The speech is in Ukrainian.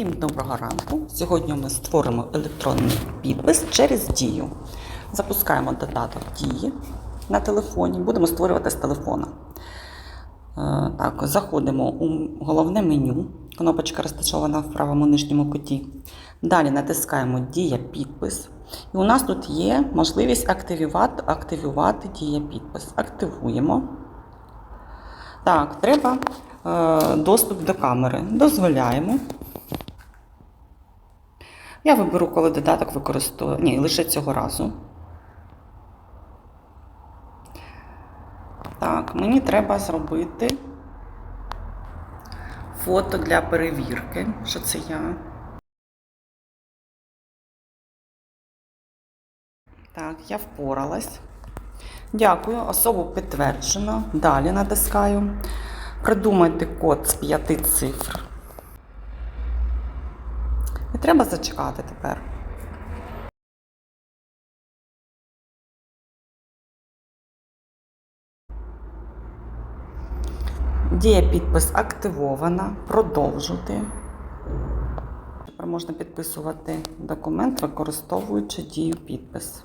Всім доброго ранку. Сьогодні ми створимо електронний підпис через дію. Запускаємо додаток дії на телефоні. Будемо створювати з телефона. Е, Так, заходимо у головне меню. Кнопочка розташована в правому нижньому куті. Далі натискаємо Дія підпис. І у нас тут є можливість активувати, активувати дія підпис. Активуємо. Так, треба е, доступ до камери. Дозволяємо. Я виберу, коли додаток використовую. Ні, лише цього разу. Так, мені треба зробити фото для перевірки, що це я. Так, я впоралась. Дякую, особу підтверджено. Далі натискаю. Придумайте код з п'яти цифр. І треба зачекати тепер. Дія підпис активована. Продовжити. Тепер можна підписувати документ, використовуючи дію підпис.